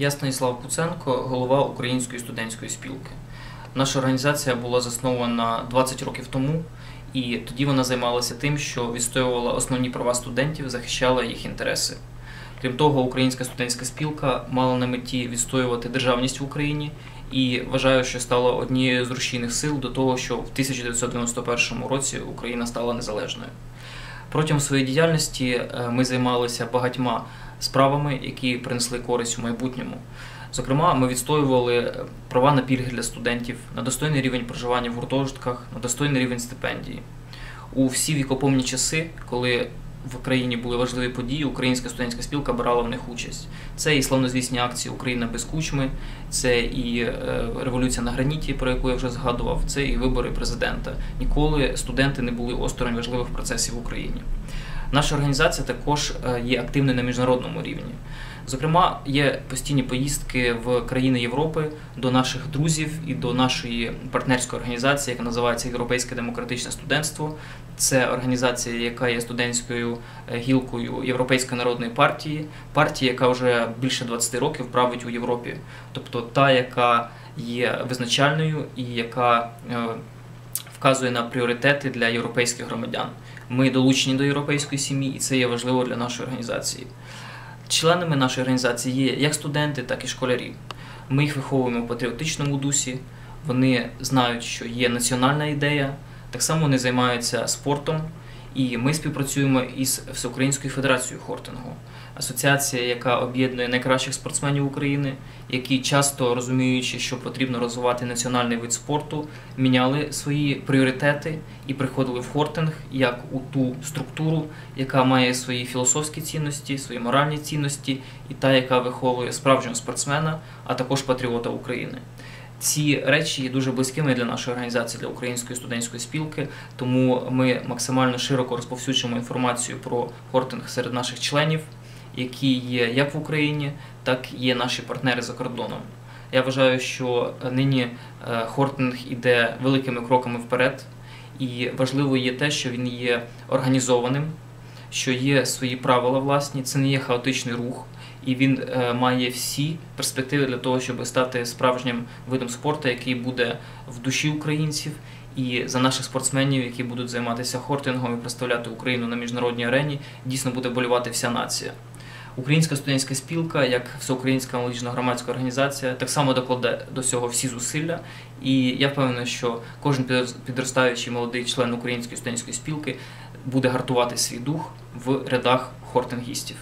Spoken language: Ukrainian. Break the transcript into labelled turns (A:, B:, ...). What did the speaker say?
A: Я Станіслав Куценко, голова Української студентської спілки. Наша організація була заснована 20 років тому, і тоді вона займалася тим, що відстоювала основні права студентів, захищала їх інтереси. Крім того, Українська студентська спілка мала на меті відстоювати державність в Україні і вважаю, що стала однією з рушійних сил до того, що в 1991 році Україна стала незалежною. Протягом своєї діяльності е, ми займалися багатьма справами, які принесли користь у майбутньому. Зокрема, ми відстоювали права на пільги для студентів, на достойний рівень проживання в гуртожитках, на достойний рівень стипендії. У всі вікопомні часи, коли в країні були важливі події, Українська студентська спілка брала в них участь. Це і славнозвісні акції Україна без кучми, це і е, революція на граніті, про яку я вже згадував, це і вибори президента. Ніколи студенти не були осторонь важливих процесів в Україні. Наша організація також е, є активною на міжнародному рівні. Зокрема, є постійні поїздки в країни Європи до наших друзів і до нашої партнерської організації, яка називається Європейське демократичне студентство. Це організація, яка є студентською е, гілкою Європейської народної партії, партії, яка вже більше 20 років править у Європі, тобто та, яка є визначальною і яка е, вказує на пріоритети для європейських громадян. Ми долучені до європейської сім'ї, і це є важливо для нашої організації. Членами нашої організації є як студенти, так і школярі. Ми їх виховуємо в патріотичному дусі. Вони знають, що є національна ідея. Так само вони займаються спортом, і ми співпрацюємо із Всеукраїнською федерацією хортингу, асоціація, яка об'єднує найкращих спортсменів України, які часто розуміючи, що потрібно розвивати національний вид спорту, міняли свої пріоритети і приходили в хортинг як у ту структуру, яка має свої філософські цінності, свої моральні цінності, і та, яка виховує справжнього спортсмена, а також патріота України. Ці речі є дуже близькими для нашої організації, для української студентської спілки, тому ми максимально широко розповсюджуємо інформацію про хортинг серед наших членів, які є як в Україні, так і є наші партнери за кордоном. Я вважаю, що нині е, хортинг іде великими кроками вперед, і важливо є те, що він є організованим, що є свої правила власні, це не є хаотичний рух і він е, має всі перспективи для того, щоб стати справжнім видом спорту, який буде в душі українців. І за наших спортсменів, які будуть займатися хортингом і представляти Україну на міжнародній арені, дійсно буде болювати вся нація. Українська студентська спілка, як всеукраїнська молодіжна громадська організація, так само докладе до цього всі зусилля. І я впевнений, що кожен підростаючий молодий член української студентської спілки буде гартувати свій дух в рядах хортингістів.